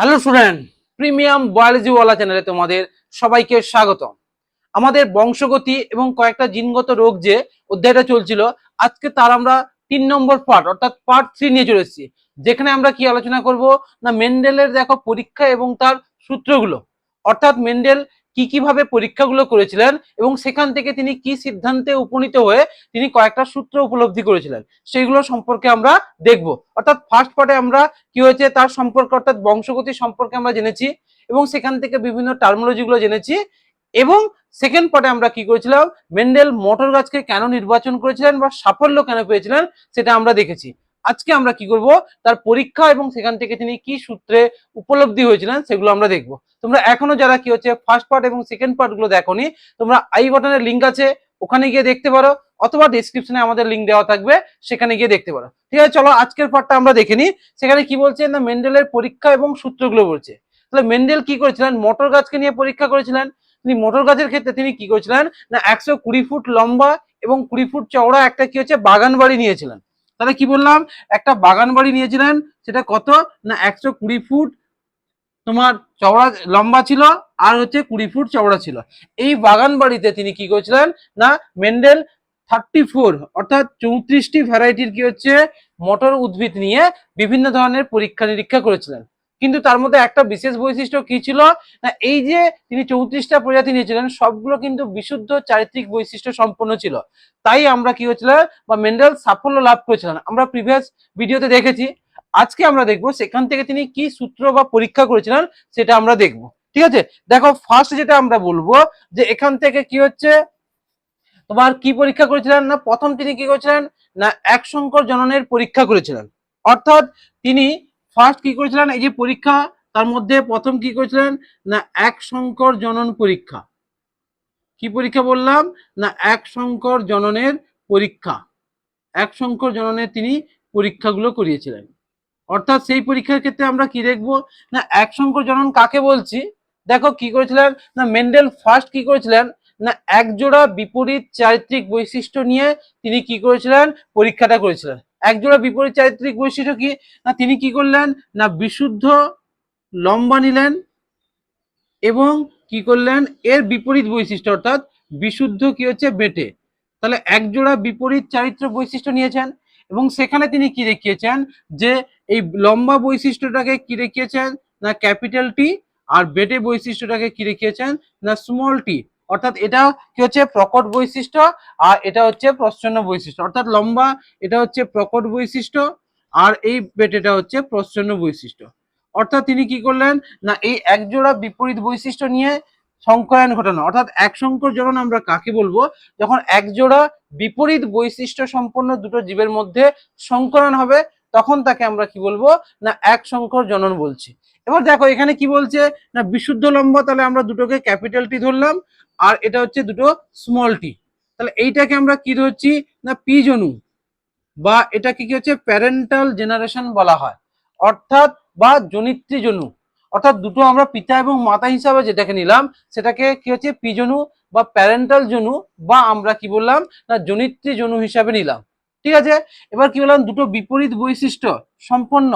Hello student premium biology ওয়ালা চ্যানেলে তোমাদের সবাইকে স্বাগত আমাদের বংশগতি এবং কয়েকটা জিনগত রোগ যে অধ্যায়টা চলছিল, আজকে তার আমরা তিন নম্বর পার্ট অর্থাৎ পার্ট থ্রি নিয়ে চলে এসেছি। যেখানে আমরা কি আলোচনা করব? না মেন্ডেলের দেখো পরীক্ষা এবং তার সূত্রগুলো। অর্থাৎ মেন্ডেল কি কীভাবে পরীক্ষাগুলো করেছিলেন এবং সেখান থেকে তিনি কি সিদ্ধান্তে উপনীত হয়ে তিনি কয়েকটা সূত্র উপলব্ধি করেছিলেন, সেইগুলো সম্পর্কে আমরা দেখব। অর্থাৎ ফার্স্ট পার্টে আমরা কি হয়েছে, তার সম্পর্কে অর্থাৎ বংশগতি সম্পর্কে আমরা জেনেছি এবং সেখান থেকে বিভিন্ন টার্মোলজি গুলো জেনেছি এবং সেকেন্ড পার্টে আমরা কি করেছিলাম মেন্ডেল মোটর গাছকে কেন নির্বাচন করেছিলেন বা সাফল্য কেন পেয়েছিলেন সেটা আমরা দেখেছি। আজকে আমরা কি করব? তার পরীক্ষা এবং সেখান থেকে তিনি কি সূত্রে উপলব্ধি হয়েছিলেন সেগুলো আমরা দেখব। তোমরা এখনও যারা কি হচ্ছে ফার্স্ট পার্ট এবং সেকেন্ড পার্টগুলো দেখোনি, তোমরা আই বাটনের লিঙ্ক আছে, ওখানে গিয়ে দেখতে পারো, অথবা ডিসক্রিপশনে আমাদের লিঙ্ক দেওয়া থাকবে, সেখানে গিয়ে দেখতে পারো। ঠিক আছে, চলো আজকের পার্টটা আমরা দেখে নিই সেখানে কি বলছে? না মেন্ডেলের পরীক্ষা এবং সূত্রগুলো বলছে। তাহলে মেন্ডেল কি করেছিলেন? মোটর গাছকে নিয়ে পরীক্ষা করেছিলেন। তিনি মোটর গাছের ক্ষেত্রে তিনি কি করেছিলেন? না, একশো কুড়ি ফুট লম্বা এবং কুড়ি ফুট চওড়া একটা কি হচ্ছে? বাগান বাড়ি নিয়েছিলেন। তাহলে কি বললাম? একটা বাগান বাড়ি নিয়েছিলেন, সেটা কত? না একশো কুড়ি ফুট তোমার চওড়া লম্বা ছিল, আর হচ্ছে কুড়ি ফুট চওড়া ছিল। এই বাগান বাড়িতে তিনি কি করেছিলেন? না মেন্ডেল থার্টি ফোর, অর্থাৎ চৌত্রিশটি ভ্যারাইটির কি হচ্ছে? মটর উদ্ভিদ নিয়ে বিভিন্ন ধরনের পরীক্ষা নিরীক্ষা করেছিলেন। কিন্তু তার মধ্যে একটা বিশেষ বৈশিষ্ট্য কি ছিল? না, এই যে তিনি চৌত্রিশটা প্রজাতি নিয়েছিলেন, সবগুলো কিন্তু বিশুদ্ধ চারিত্রিক বৈশিষ্ট্য সম্পন্ন ছিল। তাই আমরা কি হয়েছিল বা মেন্ডেল সাফল্য লাভ করেছিলেন। আমরা প্রিভিয়াস ভিডিওতে দেখেছি। আজকে আমরা দেখব সেখান থেকে তিনি কি সূত্র বা পরীক্ষা করেছিলেন, সেটা আমরা দেখব। ঠিক আছে? দেখো ফার্স্ট যেটা আমরা বলব যে এখান থেকে কি হচ্ছে? তোমার কি পরীক্ষা করেছিলেন? না, প্রথম তিনি কি করেছিলেন? না, এক সংকর জননের পরীক্ষা করেছিলেন। অর্থাৎ তিনি ফার্স্ট কি করেছিলেন? এই যে পরীক্ষা, তার মধ্যে প্রথম কি করেছিলেন? না, এক সংকর জনন পরীক্ষা। কি পরীক্ষা বললাম? না, এক সংকর জননের পরীক্ষা। এক সংকর জননের তিনি পরীক্ষাগুলো করিয়েছিলেন। অর্থাৎ সেই পরীক্ষার ক্ষেত্রে আমরা কি দেখব? না, এক সংকর জনন কাকে বলছি? দেখো কি করেছিলেন? না, মেন্ডেল ফার্স্ট কি করেছিলেন? না, একজোড়া বিপরীত চারিত্রিক বৈশিষ্ট্য নিয়ে তিনি কি করেছিলেন? পরীক্ষাটা করেছিলেন। এক জোড়া বিপরীত চারিত্রিক বৈশিষ্ট্য কি? না, তিনি কি করলেন? না, বিশুদ্ধ লম্বা নিলেন এবং কি করলেন? এর বিপরীত বৈশিষ্ট্য, অর্থাৎ বিশুদ্ধ কি হচ্ছে? বেটে। তাহলে একজোড়া বিপরীত চারিত্র বৈশিষ্ট্য নিয়েছেন এবং সেখানে তিনি কি দেখিয়েছেন? যে এই লম্বা বৈশিষ্ট্যটাকে কি দেখিয়েছেন? না, ক্যাপিটাল টি আর বেটে বৈশিষ্ট্যটাকে কি দেখিয়েছেন? না স্মল টি অর্থাৎ এটা কি হচ্ছে প্রকট বৈশিষ্ট্য আর এটা হচ্ছে প্রচ্ছন্ন বৈশিষ্ট্য। অর্থাৎ লম্বা, এটা হচ্ছে প্রকট বৈশিষ্ট্য আর এই বেটেটা হচ্ছে প্রচ্ছন্ন বৈশিষ্ট্য। অর্থাৎ তিনি কি করলেন? না, এই একজোড়া বিপরীত বৈশিষ্ট্য নিয়ে সংকরায়ন ঘটানো। অর্থাৎ এক সংকর জনন আমরা কাকে বলব? যখন একজোড়া বিপরীত বৈশিষ্ট্য সম্পন্ন দুটো জীবের মধ্যে সংকরণ হবে তখন তাকে আমরা কি বলব? না, এক সংকর জনন বলছি। এবার দেখো, এখানে কি বলছে? না, বিশুদ্ধ লম্বা, তাহলে আমরা দুটোকে ক্যাপিটাল টি ধরলাম, আর এটা হচ্ছে দুটো স্মল টি তাহলে এইটাকে আমরা কি ধরছি? না পি জনু, বা এটাকে কি হচ্ছে? প্যারেন্টাল জেনারেশন বলা হয়। অর্থাৎ, বা জনিত্রী জনু। অর্থাৎ দুটো আমরা পিতা এবং মাতা হিসাবে যেটাকে নিলাম, সেটাকে কি হচ্ছে? পিজনু বা প্যারেন্টাল জনু, বা আমরা কি বললাম? না, জনিত্রী জনু হিসাবে নিলাম। ঠিক আছে? এবার কি বললাম? দুটো বিপরীত বৈশিষ্ট্য সম্পন্ন।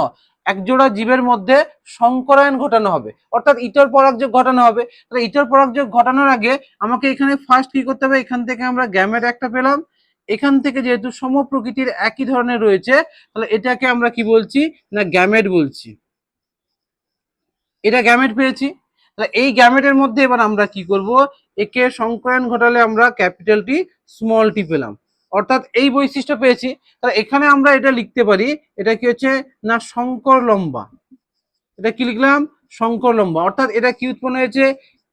একজোড়া জীবের মধ্যে সংকরায়ন ঘটানো হবে। অর্থাৎ ইতর পরাগযোগ ঘটানো হবে। তাহলে ইতর পরাগযোগ ঘটানোর আগে আমাকে এখানে ফার্স্ট কি করতে হবে? এখান থেকে আমরা গ্যামেট একটা পেলাম। এখান থেকে যেহেতু সম প্রকৃতির একই ধরনের রয়েছে, তাহলে এটাকে আমরা কি বলছি? না গ্যামেট বলছি। এটা গ্যামেট পেয়েছি। তাহলে এই গ্যামেটের মধ্যে এবার আমরা কি করব? একে সংকরায়ন ঘটালে আমরা ক্যাপিটাল টি স্মল টি পেলাম। অর্থাৎ এই বৈশিষ্ট্য পেয়েছি। তাহলে এখানে আমরা এটা লিখতে পারি, এটা কি হচ্ছে? না, শঙ্কর লম্বা। এটা কি লিখলাম? শঙ্কর লম্বা। অর্থাৎ এটা কি উৎপন্ন হয়েছে?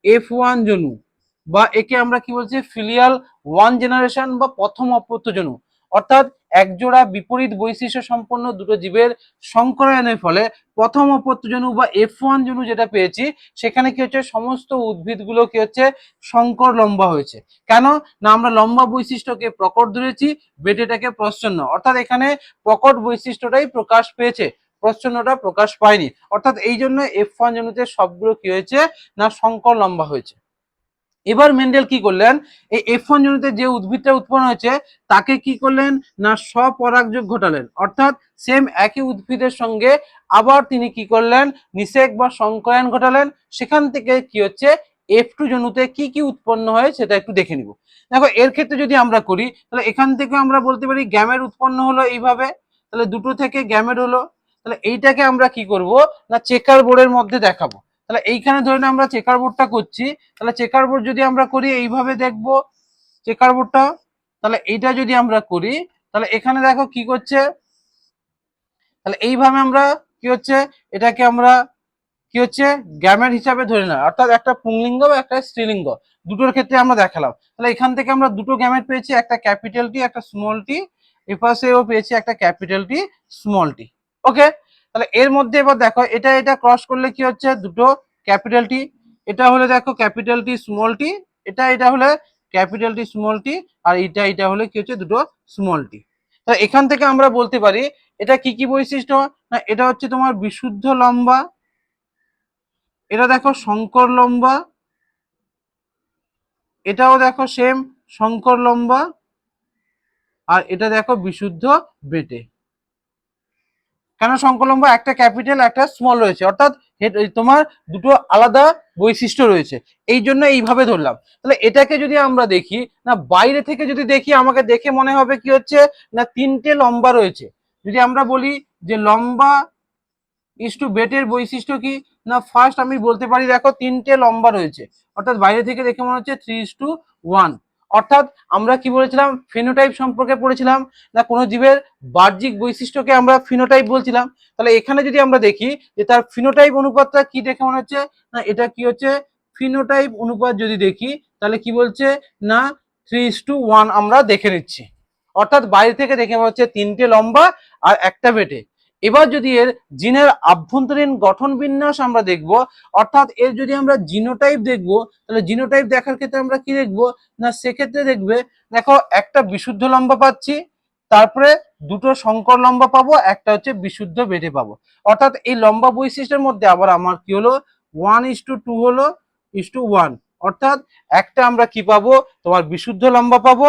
এফ ওয়ান জনু বা একে আমরা কি বলছি? ফিলিয়াল ওয়ান জেনারেশন বা প্রথম অপত্য জনু অর্থাৎ একজোড়া বিপরীত বৈশিষ্ট্য সম্পন্ন দুটো জীবের সংকরায়নের ফলে প্রথম অপত্য জনু বা এফ ওয়ান জনু যেটা পেয়েছি, সেখানে কি হচ্ছে? সমস্ত উদ্ভিদগুলো কি হচ্ছে সংকর লম্বা হয়েছে। কেন? না, আমরা লম্বা বৈশিষ্ট্যকে প্রকট ধরেছি, বেটেটাকে প্রচ্ছন্ন। অর্থাৎ এখানে প্রকট বৈশিষ্ট্যটাই প্রকাশ পেয়েছে প্রচ্ছন্নটা প্রকাশ পায়নি। অর্থাৎ এই জন্য এফ ওয়ান জনুতে সবগুলো কি হয়েছে? না, সংকর লম্বা হয়েছে। এবার মেন্ডেল কি করলেন? এই এফ ওয়ান জনিতে যে উদ্ভিদটা উৎপন্ন হয়েছে, তাকে কি করলেন? না, স্বপরাগযোগ ঘটালেন। অর্থাৎ সেম একই উদ্ভিদের সঙ্গে আবার তিনি কি করলেন? নিষেক বা সংকরায়ন ঘটালেন। সেখান থেকে কি হচ্ছে? এফ টু জনুতে কি কি উৎপন্ন হয় সেটা একটু দেখে নিব। দেখো, এর ক্ষেত্রে যদি আমরা করি, তাহলে এখান থেকে আমরা বলতে পারি গ্যামের উৎপন্ন হলো এইভাবে। তাহলে দুটো থেকে গ্যামের হলো। তাহলে এইটাকে আমরা কি করব? না, চেকার বোর্ডের মধ্যে দেখাবো। তাহলে এইখানে ধরে না আমরা চেকার বোর্ডটা করছি, তাহলে চেকার বোর্ড যদি আমরা করি, এইভাবে দেখব চেকার বোর্ডটা তাহলে এইটা যদি আমরা করি, তাহলে এখানে দেখো কি করছে? তাহলে এইভাবে আমরা কি হচ্ছে? এটাকে আমরা কি হচ্ছে? গ্যামের হিসাবে ধরে না অর্থাৎ একটা পুংলিঙ্গ বা একটা স্ত্রীলিঙ্গ, দুটোর ক্ষেত্রে আমরা দেখালাম। তাহলে এখান থেকে আমরা দুটো গ্যামেট পেয়েছি, একটা ক্যাপিটাল টি একটা স্মল টি এপাশেও পেয়েছি একটা ক্যাপিটাল টি স্মল টি ওকে তাহলে এর মধ্যে এবার দেখো, এটা এটা ক্রস করলে কি হচ্ছে? দুটো ক্যাপিটাল টি এটা হলে দেখো ক্যাপিটাল টি স্মল টি এটা এটা হলে ক্যাপিটাল টি স্মল টি আর এটা এটা হলে কি হচ্ছে? দুটো স্মল টি তাহলে এখান থেকে আমরা বলতে পারি, এটা কি কি বৈশিষ্ট্য? না, এটা হচ্ছে তোমার বিশুদ্ধ লম্বা, এটা দেখো শঙ্কর লম্বা, এটাও দেখো সেম শঙ্কর লম্বা, আর এটা দেখো বিশুদ্ধ বেটে। কেন সংকলম্ব? একটা ক্যাপিটাল, একটা স্মল রয়েছে। অর্থাৎ তোমার দুটো আলাদা বৈশিষ্ট্য রয়েছে। এই জন্য এইভাবে ধরলাম। তাহলে এটাকে যদি আমরা দেখি, না, বাইরে থেকে যদি দেখি, আমাকে দেখে মনে হবে কি হচ্ছে, না, তিনটে লম্বা রয়েছে। যদি আমরা বলি যে লম্বা ইস টু বেটের বৈশিষ্ট্য কি, না ফার্স্ট আমি বলতে পারি, দেখো, তিনটে লম্বা রয়েছে। অর্থাৎ বাইরে থেকে দেখে মনে হচ্ছে থ্রি ইস টু ওয়ান অর্থাৎ আমরা কি বলেছিলাম? ফিনোটাইপ সম্পর্কে পড়েছিলাম। না, কোনো জীবের বাহ্যিক বৈশিষ্ট্যকে আমরা ফিনোটাইপ বলছিলাম। তাহলে এখানে যদি আমরা দেখি যে তার ফিনোটাইপ অনুপাতটা কি দেখে মনে হচ্ছে? না, এটা কি হচ্ছে? ফিনোটাইপ অনুপাত যদি দেখি, তাহলে কি বলছে? না থ্রি টু ওয়ান আমরা দেখে নিচ্ছি। অর্থাৎ বাইরে থেকে দেখে মনে হচ্ছে তিনটে লম্বা আর একটা বেটে। এবার যদি এর জিনের আভ্যন্তরীণ গঠন বিন্যাস আমরা দেখব, অর্থাৎ এর যদি আমরা জিনোটাইপ দেখব, তাহলে জিনোটাইপ দেখার ক্ষেত্রে আমরা কি দেখব? না, সেক্ষেত্রে দেখবে, দেখো একটা বিশুদ্ধ লম্বা পাচ্ছি, তারপরে দুটো সংকর লম্বা পাবো, একটা হচ্ছে বিশুদ্ধ বেটে পাবো। অর্থাৎ এই লম্বা বৈশিষ্ট্যের মধ্যে আবার আমার কি হলো? ওয়ান ইস টু টু হলো, ইস টু ওয়ান। অর্থাৎ একটা আমরা কি পাবো? তোমার বিশুদ্ধ লম্বা পাবো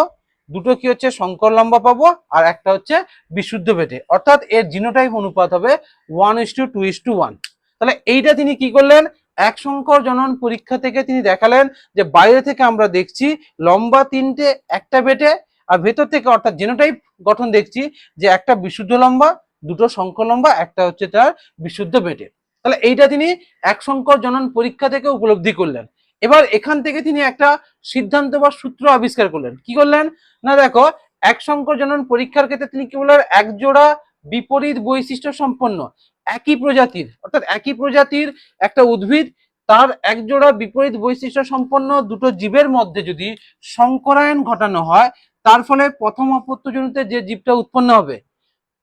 দুটো কি হচ্ছে? সংকর লম্বা পাবো আর একটা হচ্ছে বিশুদ্ধ বেটে অর্থাৎ এর জিনোটাইপ অনুপাত হবে one is to two is to one তাহলে এইটা তিনি কি করলেন? এক সংকর জনন পরীক্ষা থেকে তিনি দেখালেন যে বাইরে থেকে আমরা দেখছি লম্বা তিনটে একটা বেটে আর ভেতর থেকে অর্থাৎ জিনোটাইপ গঠন দেখছি যে একটা বিশুদ্ধ লম্বা, দুটো সংকর লম্বা, একটা হচ্ছে তার বিশুদ্ধ বেটে তাহলে এইটা তিনি এক সংকর জনন পরীক্ষা থেকে উপলব্ধি করলেন। এবার এখান থেকে তিনি একটা সিদ্ধান্ত বা সূত্র আবিষ্কার করলেন। কি করলেন? না, দেখো, এক সংকর জনন পরীক্ষার ক্ষেত্রে তিনি কি বললেন এক জোড়া বিপরীত বৈশিষ্ট্য সম্পন্ন, একই প্রজাতির, অর্থাৎ একই প্রজাতির একটা উদ্ভিদ, তার এক জোড়া বিপরীত বৈশিষ্ট্য সম্পন্ন দুটো জীবের মধ্যে যদি সংকরায়ন ঘটানো হয়, তার ফলে প্রথম অপত্যজনিত যে জীবটা উৎপন্ন হবে,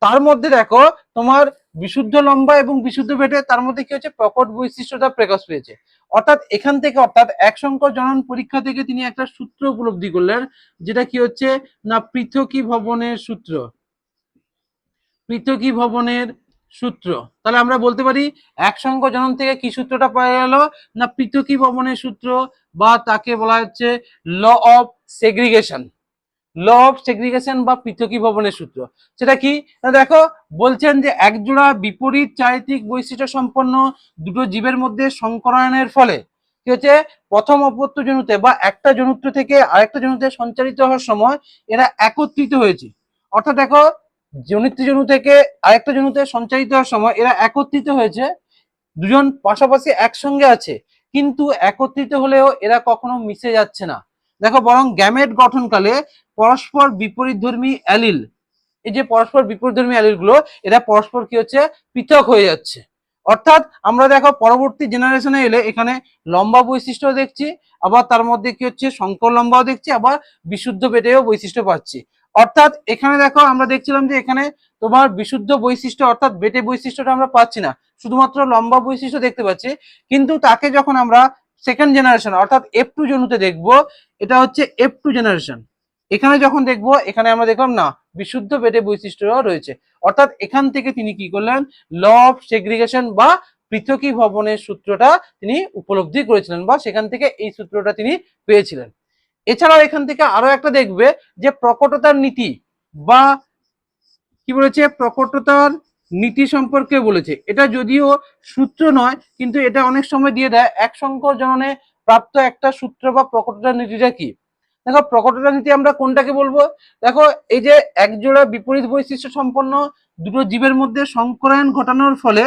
তার মধ্যে দেখো, তোমার বিশুদ্ধ লম্বা এবং বিশুদ্ধ ভেটে, তার মধ্যে কি হচ্ছে প্রকট বৈশিষ্ট্যটা প্রকাশ পেয়েছে। অর্থাৎ এখান থেকে অর্থাৎ এক সংখ্যক জনন পরীক্ষা থেকে তিনি একটা সূত্র উপলব্ধি করলেন, যেটা কি হচ্ছে? না, পৃথকী ভবনের সূত্র। পৃথকী ভবনের সূত্র। তাহলে আমরা বলতে পারি, এক সংখ্য জনন থেকে কি সূত্রটা পাওয়া গেল? না, পৃথকী ভবনের সূত্র বা তাকে বলা হচ্ছে law of segregation law of segregation বা পৃথকী ভবনের সূত্র। সেটা কি? দেখো, বলছেন যে একজোড়া বিপরীত চারিত্রিক বৈশিষ্ট্য সম্পন্ন দুটো জীবের মধ্যে সংকরায়নের ফলে কি হচ্ছে? প্রথম অপত্য জনুতে বা একটা জনুত্র থেকে আরেকটা জনুতে সঞ্চারিত হওয়ার সময় এরা একত্রিত হয়েছে। অর্থাৎ দেখো জনিত্র জনু থেকে আরেকটা জনুতে সঞ্চারিত হওয়ার সময় এরা একত্রিত হয়েছে, দুজন পাশাপাশি একসঙ্গে আছে। কিন্তু একত্রিত হলেও এরা কখনো মিশে যাচ্ছে না। দেখো, বরং গ্যামেট গঠনকালে পরস্পর বিপরীত ধর্মী অ্যালিল। এই যে পরস্পর বিপরীত ধর্মী অ্যালিলগুলো এরা পরস্পর কি হচ্ছে? পৃথক হয়ে যাচ্ছে। অর্থাৎ আমরা দেখো, পরবর্তী জেনারেশনে এলে এখানে লম্বা বৈশিষ্ট্য দেখছি, আবার তার মধ্যে কি হচ্ছে? শঙ্কর লম্বাও দেখছি, আবার বিশুদ্ধ পেটেও বৈশিষ্ট্য পাচ্ছি। অর্থাৎ এখানে দেখো, আমরা দেখছিলাম যে এখানে তোমার বিশুদ্ধ বৈশিষ্ট্য, অর্থাৎ বেটে বৈশিষ্ট্যটা আমরা পাচ্ছি না। শুধুমাত্র লম্বা বৈশিষ্ট্য দেখতে পাচ্ছি, কিন্তু তাকে যখন আমরা সেকেন্ড জেনারেশন অর্থাৎ এফ টু জনুতে দেখব, এটা হচ্ছে এফ টু জেনারেশন এখানে যখন দেখব, এখানে আমরা দেখলাম, না, বিশুদ্ধ বেটে বৈশিষ্ট্য রয়েছে। অর্থাৎ এখান থেকে তিনি কি করলেন? ল অফ সেগ্রিগেশন বা পৃথকী ভবনের সূত্রটা তিনি উপলব্ধি করেছিলেন বা সেখান থেকে এই সূত্রটা তিনি পেয়েছিলেন। এছাড়াও এখান থেকে আরও একটা দেখবে যে প্রকটতার নীতি বা কি বলেছে? প্রকটতার নীতি সম্পর্কে বলেছে। এটা যদিও সূত্র নয়, কিন্তু এটা অনেক সময় দিয়ে দেয়। এক সংকর জননে প্রাপ্ত একটা সূত্র বা প্রকটতার নীতিটা কি? দেখো প্রকটতার নীতি আমরা কোনটাকে বলব? দেখো, এই যে একজোড়া বিপরীত বৈশিষ্ট্য সম্পন্ন দুটো জীবের মধ্যে সংকরায়ন ঘটানোর ফলে,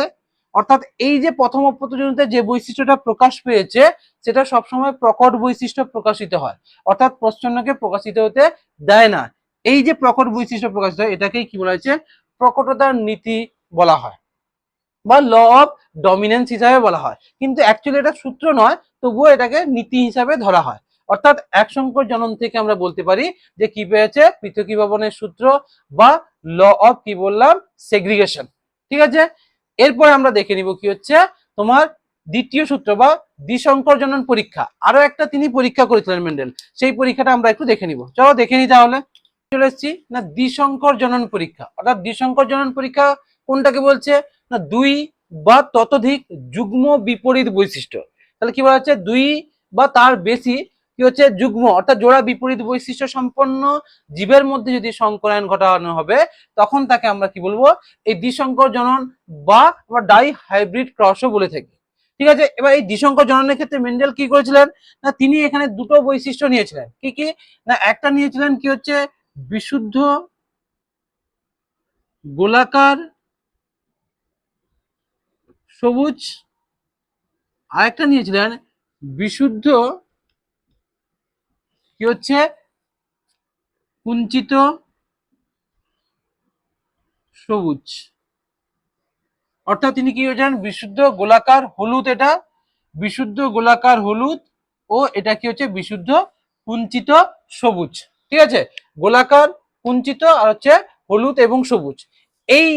অর্থাৎ এই যে প্রথম অপ্রতজনিতে যে বৈশিষ্ট্যটা প্রকাশ পেয়েছে, সেটা সবসময় প্রকট বৈশিষ্ট্য প্রকাশিত হয়। অর্থাৎ প্রচ্ছন্নকে প্রকাশিত হতে দেয় না। এই যে প্রকট বৈশিষ্ট্য প্রকাশিত হয়, এটাকেই কি বলা হয়েছে? প্রকটতার নীতি বলা হয় বা ল অফ ডমিনেন্স হিসাবে বলা হয়। কিন্তু অ্যাকচুয়ালি এটা সূত্র নয়, তবুও এটাকে নীতি হিসাবে ধরা হয়। অর্থাৎ এক সংকর জনন থেকে আমরা বলতে পারি যে কি পেয়েছে? পৃথকী ভবনের সূত্র বা ল অফ কি বললাম? সেগ্রিগেশন ঠিক আছে? এরপরে আমরা দেখে নিব কি হচ্ছে? তোমার দ্বিতীয় সূত্র বা দ্বিসংকর জনন পরীক্ষা। আরও একটা তিনি পরীক্ষা করেছিলেন মেন্ডেল। সেই পরীক্ষাটা আমরা একটু দেখে নিব। চলো দেখে নি তাহলে। চলে এসেছি, না দ্বিসংকর জনন পরীক্ষা। অর্থাৎ দ্বিসংকর জনন পরীক্ষা কোনটাকে বলছে? না দুই বা ততোধিক যুগ্ম বিপরীত বৈশিষ্ট্য। তাহলে কি বলা হচ্ছে? দুই বা তার বেশি কি হচ্ছে? যুগ্ম। অর্থাৎ জোড়া বিপরীত বৈশিষ্ট্য সম্পন্ন জীবের মধ্যে যদি সংকরায়ন ঘটানো হবে, তখন তাকে আমরা কি বলব? এই দ্বিশঙ্কর জনন বা ডাই হাইব্রিড ক্রসও বলে থাকি। ঠিক আছে? এবার এই দ্বিশঙ্কর জননের ক্ষেত্রে মেন্ডেল কি করেছিলেন? না, তিনি এখানে দুটো বৈশিষ্ট্য নিয়েছিলেন। কি কি? না, একটা নিয়েছিলেন কি হচ্ছে? বিশুদ্ধ গোলাকার সবুজ আরেকটা নিয়েছিলেন, বিশুদ্ধ কি হচ্ছে? কুঞ্চিত সবুজ। অর্থাৎ তিনি কি হয়েছেন? বিশুদ্ধ গোলাকার হলুদ এটা, বিশুদ্ধ গোলাকার হলুদ ও এটা কি হচ্ছে? বিশুদ্ধ কুঞ্চিত সবুজ। ঠিক আছে? গোলাকার, কুঞ্চিত আর হচ্ছে হলুদ এবং সবুজ। এই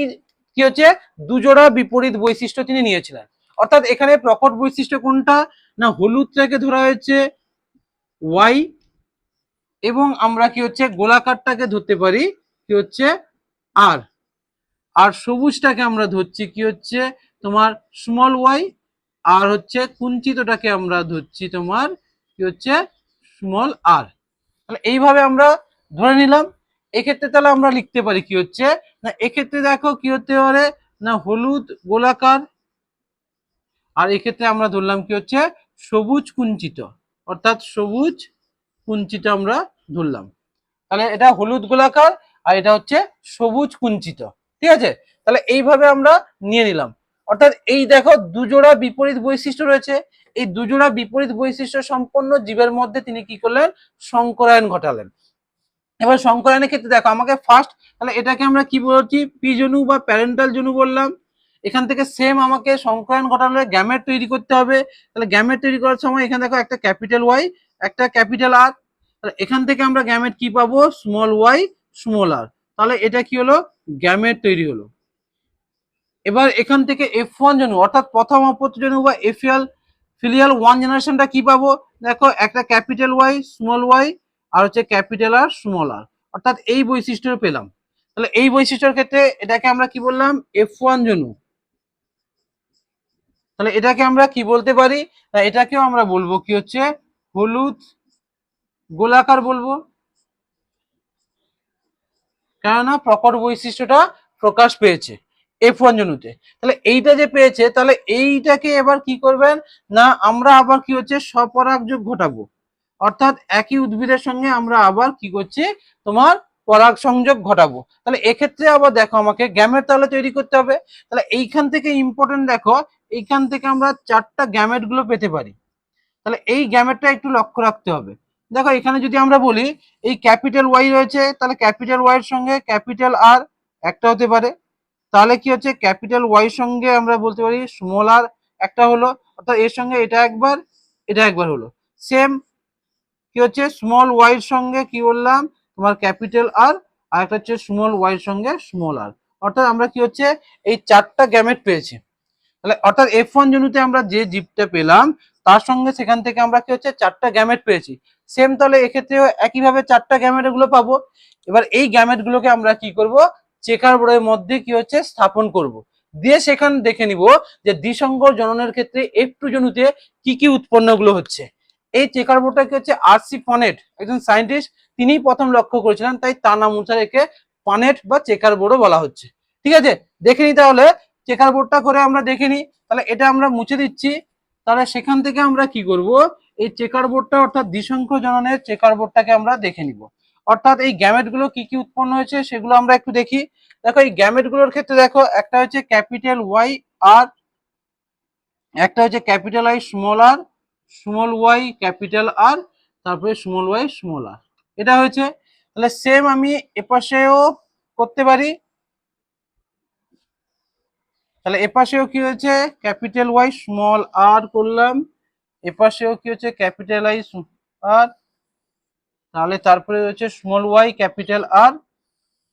কি হচ্ছে? দুজোড়া বিপরীত বৈশিষ্ট্য তিনি নিয়েছিলেন। অর্থাৎ এখানে প্রকট বৈশিষ্ট্য কোনটা? না, হলুদটাকে ধরা হয়েছে ওয়াই এবং আমরা কি হচ্ছে? গোলাকারটাকে ধরতে পারি কি হচ্ছে? আর আর সবুজটাকে আমরা ধরছি কি হচ্ছে? তোমার স্মল ওয়াই আর হচ্ছে কুঞ্চিতটাকে আমরা ধরছি তোমার কি হচ্ছে? স্মল আর তাহলে এইভাবে আমরা ধরে নিলাম, এক্ষেত্রে তাহলে আমরা লিখতে পারি কি হচ্ছে? না, এক্ষেত্রে দেখো কি হতে পারে? না, হলুদ গোলাকার, আর এক্ষেত্রে আমরা ধরলাম কি হচ্ছে? সবুজ কুঞ্চিত, অর্থাৎ সবুজ কুঞ্চিত আমরা ধরলাম। তাহলে এটা হলুদ গোলাকার আর এটা হচ্ছে সবুজ কুঞ্চিত, ঠিক আছে? তাহলে এইভাবে আমরা নিয়ে নিলাম। অর্থাৎ এই দেখো দুজোড়া বিপরীত বৈশিষ্ট্য রয়েছে। এই দুজোড়া বিপরীত বৈশিষ্ট্য সম্পন্ন জীবের মধ্যে তিনি কি করলেন? সংকরায়ন ঘটালেন। এবার সংকরায়নের ক্ষেত্রে দেখো, আমাকে ফার্স্ট তাহলে এটাকে আমরা কি বলছি? পি জনু বা প্যারেন্টাল জনু বললাম। এখান থেকে সেম আমাকে সংকরায়ন ঘটালে গ্যামেট তৈরি করতে হবে। তাহলে গ্যামেট তৈরি করার সময় এখানে দেখো একটা ক্যাপিটাল ওয়াই একটা ক্যাপিটাল আর তাহলে এখান থেকে আমরা গ্যামেট কি পাবো? স্মল ওয়াই স্মল আর তাহলে এটা কি হলো? গ্যামেট তৈরি হলো। এবার এখান থেকে এফ ওয়ান জনু, অর্থাৎ প্রথম অপত্য জনু বা এফিয়াল ফিলিয়াল ওয়ান জেনারেশনটা কি পাবো? দেখো একটা ক্যাপিটাল ওয়াই স্মল ওয়াই আর হচ্ছে ক্যাপিটাল আর স্মল আর অর্থাৎ এই বৈশিষ্ট্য পেলাম। তাহলে এই বৈশিষ্ট্যের ক্ষেত্রে এটাকে আমরা কি বললাম? এফ ওয়ান জনু। তাহলে এটাকে আমরা কি বলতে পারি? এটাকেও আমরা বলব কি হচ্ছে? হলুদ গোলাকার বলব। কেননা প্রকট বৈশিষ্ট্যটা প্রকাশ পেয়েছে এফ ওয়ান জনুতে। তাহলে এইটা যে পেয়েছে, তাহলে এইটাকে এবার কি করবেন? না, আমরা আবার কি হচ্ছে? স্বপরাগযোগ ঘটাবো। অর্থাৎ একই উদ্ভিদের সঙ্গে আমরা আবার কি করছি? তোমার পরাগ সংযোগ ঘটাবো। তাহলে এক্ষেত্রে আবার দেখো আমাকে গ্যামেট তাহলে তৈরি করতে হবে। তাহলে এইখান থেকে ইম্পর্টেন্ট দেখো, এইখান থেকে আমরা চারটা গ্যামেটগুলো পেতে পারি। তাহলে এই গ্যামেটটা একটু লক্ষ্য রাখতে হবে। দেখো এখানে যদি আমরা বলি, এই ক্যাপিটাল ওয়াই রয়েছে, তাহলে ক্যাপিটাল ওয়াই এর সঙ্গে ক্যাপিটাল আর একটা হতে পারে। তাহলে কি হচ্ছে? ক্যাপিটাল ওয়াই সঙ্গে আমরা বলতে পারি, স্মল আর একটা হলো। অর্থাৎ এর সঙ্গে এটা একবার এটা একবার হলো। সেম কি হচ্ছে? স্মল ওয়াই এর সঙ্গে কি বললাম? তোমার ক্যাপিটাল আর আর একটা হচ্ছে স্মল ওয়াই এর সঙ্গে স্মল আর অর্থাৎ আমরা কি হচ্ছে? এই চারটা গ্যামেট পেয়েছি। তাহলে অর্থাৎ এফ ওয়ান জনুতে আমরা যে জিপটা পেলাম, তার সঙ্গে সেখান থেকে আমরা কি হচ্ছে? চারটা গ্যামেট পেয়েছি। সেম তাহলে এক্ষেত্রেও একইভাবে চারটা গ্যামেটগুলো পাবো। এবার এই গ্যামেট গুলোকে আমরা কি করব? চেকার বোর্ডের মধ্যে কি হচ্ছে? স্থাপন করব। দিয়ে সেখানে দেখে নিব যে দ্বিসংকর জননের ক্ষেত্রে এফ টু জনুতে কি কি উৎপন্নগুলো হচ্ছে। এই চেকার বোর্ডটাকে হচ্ছে? আর সি ফনেট একজন সায়েন্টিস্ট তিনিই প্রথম লক্ষ্য করেছিলেন, তাই তার নাম অনুসারে একে পানেট বা চেকার বোর্ডও বলা হচ্ছে। ঠিক আছে? দেখে নি তাহলে চেকার বোর্ডটা করে আমরা দেখে নিই তাহলে এটা আমরা মুছে দিচ্ছি। তাহলে সেখান থেকে আমরা কি করব? এই চেকার বোর্ডটা অর্থাৎ দ্বিসংখ্য জননের চেকার বোর্ডটাকে আমরা দেখে নিব। অর্থাৎ এই গ্যামেটগুলো কি কি উৎপন্ন হয়েছে, সেগুলো আমরা একটু দেখি। দেখো, এই গ্যামেটগুলোর ক্ষেত্রে দেখো, একটা হচ্ছে ক্যাপিটাল ওয়াই আর একটা হচ্ছে capital I small R small Y capital R তারপরে স্মল ওয়াই স্মল আর এটা হয়েছে। তাহলে সেম আমি এপাশেও করতে পারি। তাহলে এপাশেও কি হয়েছে? ক্যাপিটাল ওয়াই স্মল আর করলাম। এপাশেও কি হচ্ছে ক্যাপিটাল আই আর তাহলে তারপরে হচ্ছে স্মল ওয়াই ক্যাপিটাল আর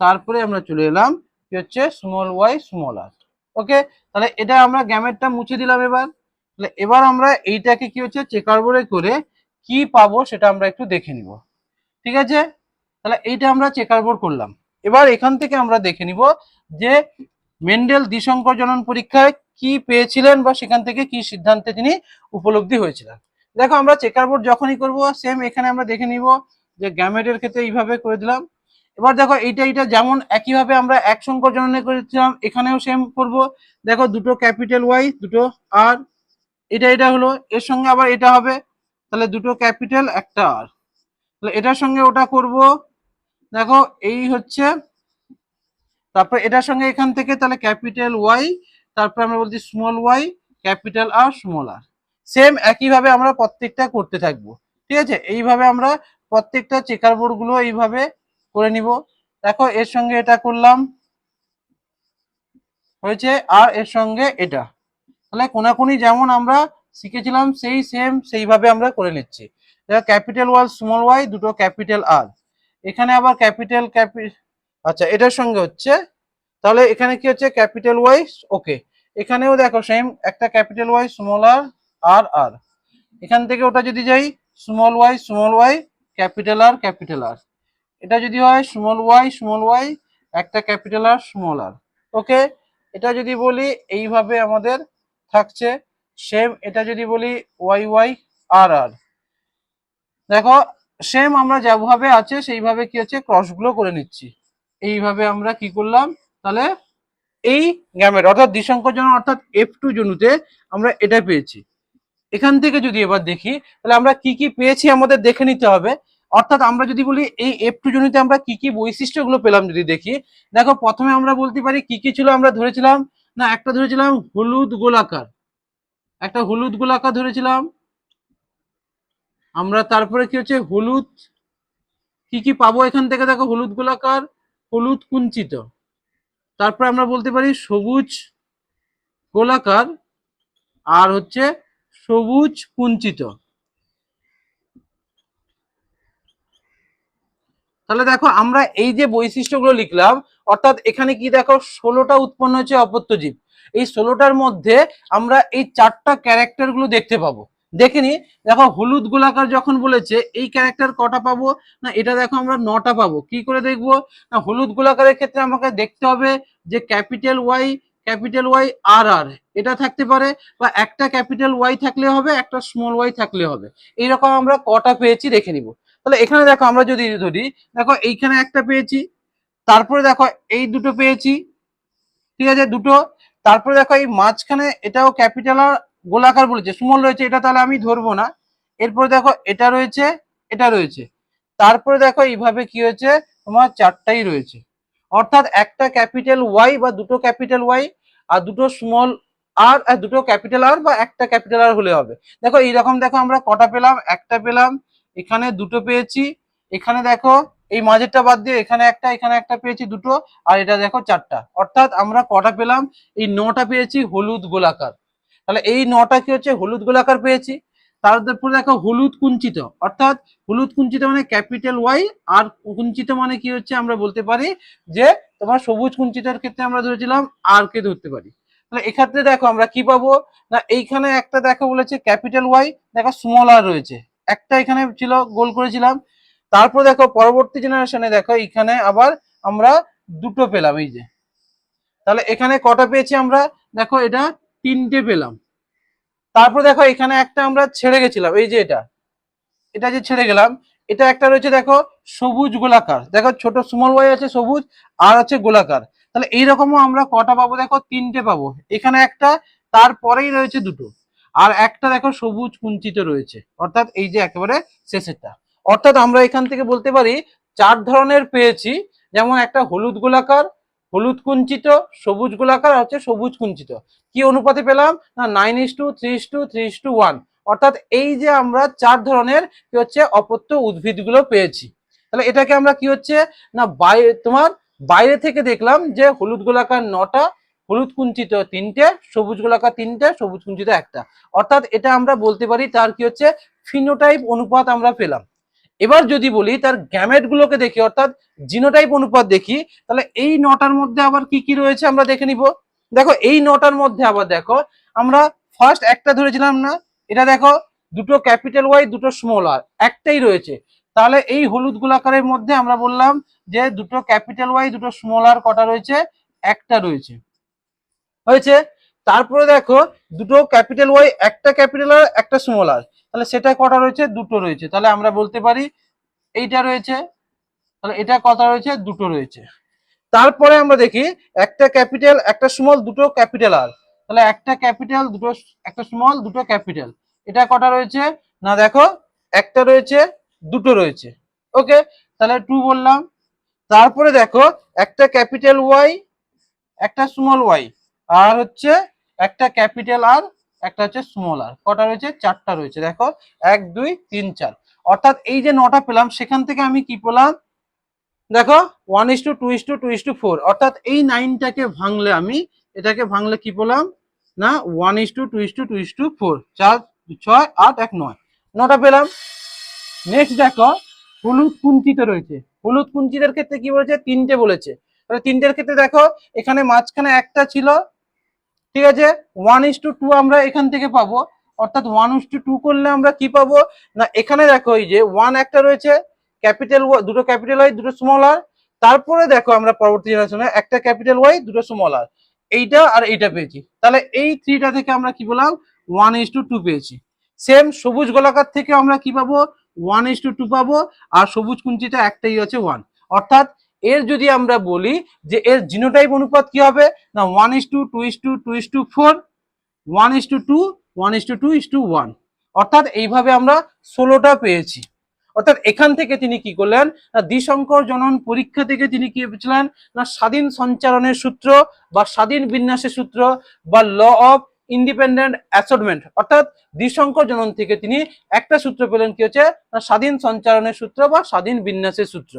তারপরে আমরা চলে এলাম কি হচ্ছে? Small Y small R okay তাহলে এটা আমরা গ্যামেটটা মুছে দিলাম এবার। তাহলে এবার আমরা এইটাকে কি হচ্ছে? চেকার বোর্ডে করে কি পাবো সেটা আমরা একটু দেখে নিব। ঠিক আছে? তাহলে এইটা আমরা চেকার বোর্ড করলাম। এবার এখান থেকে আমরা দেখে নিব যে মেন্ডেল দ্বিসংকর জনন পরীক্ষায় কি পেয়েছিলেন বা সেখান থেকে কি সিদ্ধান্তে তিনি উপলব্ধি হয়েছিলেন। দেখো আমরা চেকার বোর্ড যখনই করব সেম এখানে আমরা দেখে নিব যে গ্যামেটের ক্ষেত্রে এইভাবে করে দিলাম। এবার দেখো এইটা এইটা যেমন একইভাবে আমরা এক সংকর জননে করেছিলাম এখানেও সেম করব। দেখো দুটো ক্যাপিটাল ওয়াই দুটো আর এটা এটা হলো, এর সঙ্গে আবার এটা হবে, তাহলে দুটো ক্যাপিটাল, একটা আর। তাহলে এটার সঙ্গে ওটা করব, দেখো, এই হচ্ছে, তারপর এটার সঙ্গে এখান থেকে তাহলে ক্যাপিটাল ওয়াই, তারপর আমরা বলছি small Y capital R small R same একইভাবে আমরা প্রত্যেকটা করতে থাকব, ঠিক আছে? এইভাবে আমরা প্রত্যেকটা চেকার বোর্ডগুলো এইভাবে করে নিব। দেখো, এর সঙ্গে এটা করলাম, হয়েছে, আর এর সঙ্গে এটা। তাহলে কোনাকুনি যেমন আমরা শিখেছিলাম, সেই সেম সেইভাবে আমরা করে নিচ্ছি। ক্যাপিটাল ওয়াল স্মল ওয়াই দুটো ক্যাপিটাল আর এখানে আবার ক্যাপিটাল ক্যাপি আচ্ছা এটার সঙ্গে হচ্ছে, তাহলে এখানে কি হচ্ছে? ক্যাপিটাল ওয়াই ওকে এখানেও দেখো সেম একটা ক্যাপিটাল ওয়াই স্মল আর আর আর এখান থেকে ওটা যদি যাই small Y small Y capital R capital R এটা যদি হয় স্মল ওয়াই স্মল ওয়াই একটা capital R small R okay এটা যদি বলি, এইভাবে আমাদের থাকছে। সেম এটা যদি বলি ওয়াই ওয়াই আর আর দেখো সেম আমরা যেভাবে আছে, সেইভাবে কি হচ্ছে ক্রসগুলো করে নিচ্ছি। এইভাবে আমরা কি করলাম? তাহলে এই গ্যামেট অর্থাৎ দ্বিসংকর জন্য অর্থাৎ এফ টু জনুতে আমরা এটা পেয়েছি। এখান থেকে যদি এবার দেখি, তাহলে আমরা কি কি পেয়েছি আমাদের দেখে নিতে হবে। অর্থাৎ আমরা যদি বলি এই এফ টু জনিতে আমরা কি কি বৈশিষ্ট্যগুলো পেলাম যদি দেখি, দেখো প্রথমে আমরা বলতে পারি কি কি ছিল, আমরা ধরেছিলাম না, একটা ধরেছিলাম হলুদ গোলাকার। একটা হলুদ গোলাকার ধরেছিলাম। আমরা তারপরে কি হচ্ছে, হলুদ, কি কি পাবো এখান থেকে? দেখো, হলুদ গোলাকার, হলুদ কুঞ্চিত। তারপরে আমরা বলতে পারি সবুজ গোলাকার, আর হচ্ছে সবুজ কুঞ্চিত। তাহলে দেখো আমরা এই যে বৈশিষ্ট্যগুলো লিখলাম, অর্থাৎ এখানে কি দেখো, ষোলোটা উৎপন্ন হচ্ছে অপত্যজীব। এই ষোলোটার মধ্যে আমরা এই চারটা ক্যারেক্টারগুলো দেখতে পাবো। দেখে নি, দেখো হলুদ গোলাকার যখন বলেছে, এই ক্যারেক্টার কটা পাবো? না, এটা দেখো আমরা নটা পাবো। কি করে দেখব? না, হলুদ গোলাকারের ক্ষেত্রে আমাকে দেখতে হবে যে capital Y capital Y R R, এটা থাকতে পারে বা একটা ক্যাপিটাল ওয়াই থাকলে হবে, একটা স্মল ওয়াই থাকলে হবে। এইরকম আমরা কটা পেয়েছি দেখে নিব। তাহলে এখানে দেখো আমরা যদি ধরি, দেখো এইখানে একটা পেয়েছি, তারপরে দেখো এই দুটো পেয়েছি, ঠিক আছে, দুটো। তারপরে দেখো এই মাঝখানে এটাও ক্যাপিটাল আর গোলাকার বলেছে স্মল রয়েছে, এটা তাহলে আমি ধরবো না। এরপরে দেখো এটা রয়েছে এটা রয়েছে। তারপরে দেখো এইভাবে কি হয়েছে, তোমার চারটাই রয়েছে। অর্থাৎ একটা ক্যাপিটাল ওয়াই বা দুটো ক্যাপিটাল ওয়াই, আর দুটো স্মল আর দুটো ক্যাপিটাল আর বা একটা ক্যাপিটাল আর হলে হবে। দেখো এইরকম দেখো আমরা কটা পেলাম, একটা পেলাম এখানে দুটো পেয়েছি। এখানে দেখো, এই মাঝেরটা বাদ দিয়ে এখানে একটা এখানে একটা পেয়েছি দুটো, আর এটা দেখো চারটা। অর্থাৎ আমরা কটা পেলাম? এই নটা পেয়েছি হলুদ গোলাকার। তাহলে এই নটা কি হচ্ছে? হলুদ গোলাকার পেয়েছি। তারপরে দেখো হলুদ কুঞ্চিত। অর্থাৎ হলুদ কুঞ্চিত মানে ক্যাপিটাল ওয়াই, আর কুঞ্চিত মানে কি হচ্ছে আমরা বলতে পারি যে তোমার সবুজ কুঞ্চিতের ক্ষেত্রে আমরা ধরেছিলাম আর কে ধরতে পারি। তাহলে এক্ষেত্রে দেখো আমরা কি পাবো? না, এইখানে একটা দেখো বলেছে ক্যাপিটাল ওয়াই, দেখো স্মল আর রয়েছে। একটা এখানে ছিল, গোল করেছিলাম। তারপর দেখো, পরবর্তী জেনারেশনে দেখো, এখানে আবার আমরা দুটো পেলাম, এই যে। তাহলে এখানে কটা পেয়েছি আমরা? দেখো, এটা তিনটে পেলাম। তারপর দেখো, এখানে একটা আমরা ছেড়ে গেছিলাম, এই যে এটা। এটা যে ছেড়ে গেলাম, এটা একটা রয়েছে, দেখো, সবুজ গোলাকার। দেখো, ছোট স্মল ওয়াই আছে সবুজ, আর আছে গোলাকার। তাহলে এইরকমও আমরা কটা পাবো? দেখো, তিনটে পাবো। এখানে একটা, তারপরেই রয়েছে দুটো। আর একটা দেখো সবুজ কুঞ্চিত রয়েছে। অর্থাৎ এই যে একেবারে শেষেরটা। অর্থাৎ আমরা এখান থেকে বলতে পারি, চার ধরনের পেয়েছি। যেমন একটা হলুদ গোলাকার, হলুদ কুঞ্চিত, সবুজ গোলাকার হচ্ছে সবুজ কুঞ্চিত। কি অনুপাতে পেলাম? না nine is to three is to three is to one অর্থাৎ এই যে আমরা চার ধরনের কি হচ্ছে, অপত্য উদ্ভিদগুলো পেয়েছি। তাহলে এটাকে আমরা কি হচ্ছে? না বাইরে তোমার বাইরে থেকে দেখলাম যে হলুদ গোলাকার নটা হলুদ কুঞ্চিত তিনটে, সবুজ গোলাকার তিনটে, সবুজ কুঞ্চিত একটা। অর্থাৎ এটা আমরা বলতে পারি তার কি হচ্ছে? ফিনোটাইপ অনুপাত আমরা পেলাম। এবার যদি বলি তার গ্যামেট গুলোকে দেখি, অর্থাৎ জিনোটাইপ অনুপাত দেখি, তাহলে এই নটার মধ্যে আবার কি কি রয়েছে আমরা দেখে নিব। দেখো, এই নটার মধ্যে আবার দেখো, আমরা ফার্স্ট একটা ধরেছিলাম না, এটা দেখো, দুটো ক্যাপিটাল ওয়াই দুটো স্মল আর একটাই রয়েছে। তাহলে এই হলুদ গোলাকারের মধ্যে আমরা বললাম যে দুটো ক্যাপিটাল ওয়াই দুটো স্মল আর কটা রয়েছে? একটা রয়েছে। হয়েছে। তারপরে দেখো, দুটো ক্যাপিটাল ওয়াই একটা ক্যাপিটাল আর একটা স্মল আর তাহলে সেটা কটা রয়েছে? দুটো রয়েছে। তাহলে আমরা বলতে পারি এইটা রয়েছে, তাহলে এটা কটা রয়েছে? দুটো রয়েছে। তারপরে আমরা দেখি, একটা ক্যাপিটাল একটা স্মল দুটো ক্যাপিটাল আর তাহলে একটা ক্যাপিটাল দুটো, একটা স্মল দুটো ক্যাপিটাল এটা কটা রয়েছে? না, দেখো, একটা রয়েছে, দুটো রয়েছে। ওকে তাহলে টু বললাম। তারপরে দেখো, একটা ক্যাপিটাল ওয়াই একটা স্মল ওয়াই আর হচ্ছে একটা ক্যাপিটাল আর, একটা হচ্ছে স্মল আর। কটা রয়েছে? চারটা রয়েছে। দেখো, এক, দুই, তিন, চার। অর্থাৎ এই যে নটা পেলাম, সেখান থেকে আমি কি পেলাম? দেখো one is to two is to two is to four অর্থাৎ এই নাইনটাকে ভাঙলে আমি, এটাকে ভাঙলে কি পেলাম? না one is to two is to two is to four চার, ছয়, আট, এক, নয়। নটা পেলাম। নেক্সট দেখো, হলুদ কুঞ্চিত রয়েছে। হলুদ কুঞ্চিতের ক্ষেত্রে কি বলেছে? তিনটে বলেছে। তিনটের ক্ষেত্রে দেখো, এখানে মাঝখানে একটা ছিল ঠিক আছে? ওয়ান ইস টু টু আমরা এখান থেকে পাবো। অর্থাৎ ওয়ান ইস টু টু করলে আমরা কি পাবো? না, এখানে দেখো এই যে ওয়ান একটা রয়েছে ক্যাপিটাল ওয়াই দুটো ক্যাপিটাল ওয়াই দুটো স্মল আর তারপরে দেখো আমরা পরবর্তী জেনারেশনে একটা ক্যাপিটাল ওয়াই দুটো স্মল আর এইটা আর এইটা পেয়েছি। তাহলে এই থ্রিটা থেকে আমরা কি বললাম ওয়ান ইস টু টু পেয়েছি। সেম সবুজ গোলাকার থেকে আমরা কি পাবো? ওয়ান ইস টু টু পাবো। আর সবুজ কুঞ্চিটা একটাই হচ্ছে ওয়ান অর্থাৎ এর যদি আমরা বলি যে এর জিনোটাইপ অনুপাত কি হবে? না one is to two is to two is to four one is to two one is to two is to one অর্থাৎ এইভাবে আমরা ষোলোটা পেয়েছি। অর্থাৎ এখান থেকে তিনি কি করলেন? না, দ্বিশঙ্কর জনন পরীক্ষা থেকে তিনি কি পেয়েছিলেন? না, স্বাধীন সঞ্চারণের সূত্র বা স্বাধীন বিন্যাসের সূত্র বা ল অফ ইন্ডিপেন্ডেন্ট অ্যাসর্টমেন্ট অর্থাৎ দ্বিশঙ্কর জনন থেকে তিনি একটা সূত্র পেলেন কি হচ্ছে? স্বাধীন সঞ্চারণের সূত্র বা স্বাধীন বিন্যাসের সূত্র।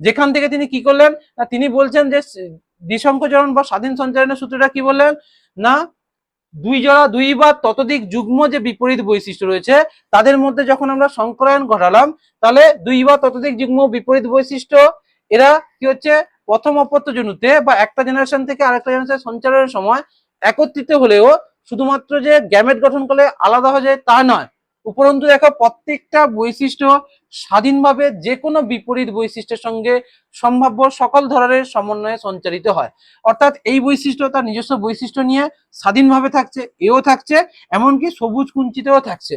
যেখান থেকে তিনি কি করলেন? না, তিনি বলছেন যে দ্বিশঙ্কর জনন বা স্বাধীন সঞ্চারণের সূত্রটা কি বললেন? না, দুই জোড়া, দুই বা ততোধিক যুগ্ম যে বিপরীত বৈশিষ্ট্য রয়েছে, তাদের মধ্যে যখন আমরা সংকরায়ন ঘটালাম, তাহলে দুই বা ততোধিক যুগ্ম বিপরীত বৈশিষ্ট্য, এরা কি হচ্ছে? প্রথম অপত্য জনুতে বা একটা জেনারেশন থেকে আরেকটা জেনারেশন সঞ্চারের সময় একত্রিত হলেও শুধুমাত্র যে গ্যামেট গঠন করলে আলাদা হয়ে যায় তা নয়, উপরন্তু দেখো প্রত্যেকটা বৈশিষ্ট্য স্বাধীনভাবে যে কোনো বিপরীত বৈশিষ্ট্যের সঙ্গে সম্ভাব্য সকল ধরনের সমন্বয়ে সঞ্চারিত হয়। অর্থাৎ এই বৈশিষ্ট্য তার নিজস্ব বৈশিষ্ট্য নিয়ে স্বাধীনভাবে থাকছে, এও থাকছে, এমনকি সবুজ কুঞ্চিতেও থাকছে।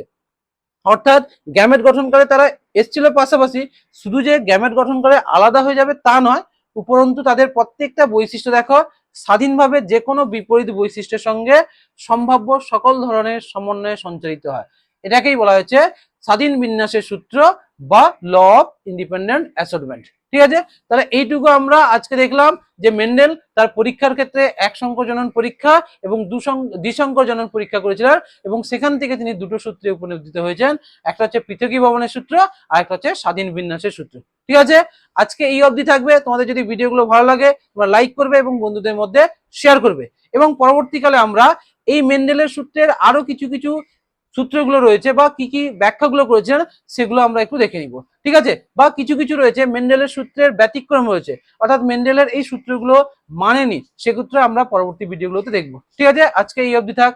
অর্থাৎ গ্যামেট গঠন করে তারা এসছিল পাশাপাশি, শুধু যে গ্যামেট গঠন করে আলাদা হয়ে যাবে তা নয়, উপরন্তু তাদের প্রত্যেকটা বৈশিষ্ট্য দেখো স্বাধীনভাবে যে কোনো বিপরীত বৈশিষ্ট্যের সঙ্গে সম্ভাব্য সকল ধরনের সমন্বয়ে সঞ্চারিত হয়। এটাকেই বলা হয়েছে স্বাধীন বিন্যাসের সূত্র বা ল অফ ইন্ডিপেন্ডেন্ট অ্যাসর্টমেন্ট। ঠিক আছে? তাহলে এইটুকু আমরা আজকে দেখলাম যে মেন্ডেল তার পরীক্ষার ক্ষেত্রে এক সংখ্য জনন পরীক্ষা এবং দ্বিসংখ্য জনন পরীক্ষা করেছিলেন এবং সেখান থেকে তিনি দুটো সূত্রে উপনীত হয়েছেন। একটা হচ্ছে পৃথকী ভবনের সূত্র আর একটা হচ্ছে স্বাধীন বিন্যাসের সূত্র। ঠিক আছে? আজকে এই অবধি থাকবে। তোমাদের যদি ভিডিওগুলো ভালো লাগে, তোমরা লাইক করবে এবং বন্ধুদের মধ্যে শেয়ার করবে। এবং পরবর্তীকালে আমরা এই মেন্ডেলের সূত্রের আরও কিছু কিছু সূত্রগুলো রয়েছে বা কি কি ব্যাখ্যাগুলো করেছেন সেগুলো আমরা একটু দেখে নিব। ঠিক আছে? বা কিছু কিছু রয়েছে মেন্ডেলের সূত্রের ব্যতিক্রম রয়েছে। অর্থাৎ মেন্ডেলের এই সূত্রগুলো মানেনি। সেক্ষেত্রে আমরা পরবর্তী ভিডিওগুলোতে দেখব। ঠিক আছে? আজকে এই অবধি থাক।